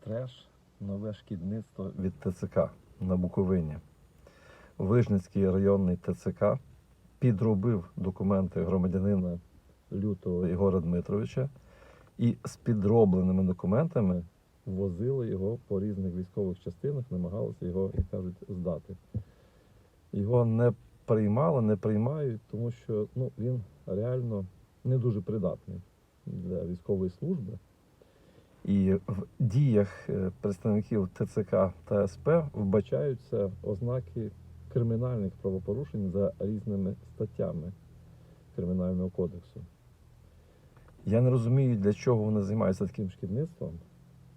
треш, нове шкідництво від ТЦК на Буковині. Вижницький районний ТЦК підробив документи громадянина Лютого Ігора Дмитровича і з підробленими документами возили його по різних військових частинах, намагалися його, як кажуть, здати. Його не приймали, не приймають, тому що ну, він реально не дуже придатний для військової служби. І в діях е, представників ТЦК та СП вбачаються ознаки кримінальних правопорушень за різними статтями Кримінального кодексу. Я не розумію, для чого вони займаються таким шкідництвом.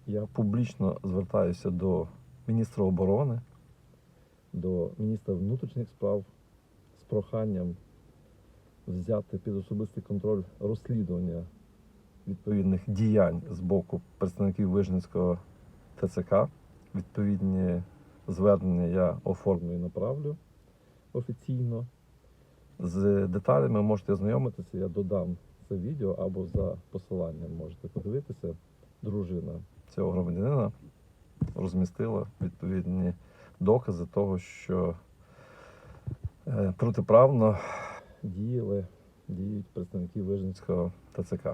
Я публічно звертаюся до міністра оборони, до міністра внутрішніх справ з проханням взяти під особистий контроль розслідування відповідних діянь з боку представників Вижницького ТЦК. Відповідні звернення я оформлю і направлю офіційно. З деталями можете ознайомитися, я додам це відео або за посиланням можете подивитися. Дружина цього громадянина розмістила відповідні докази того, що е, протиправно діяли, діють представники Вижницького ТЦК.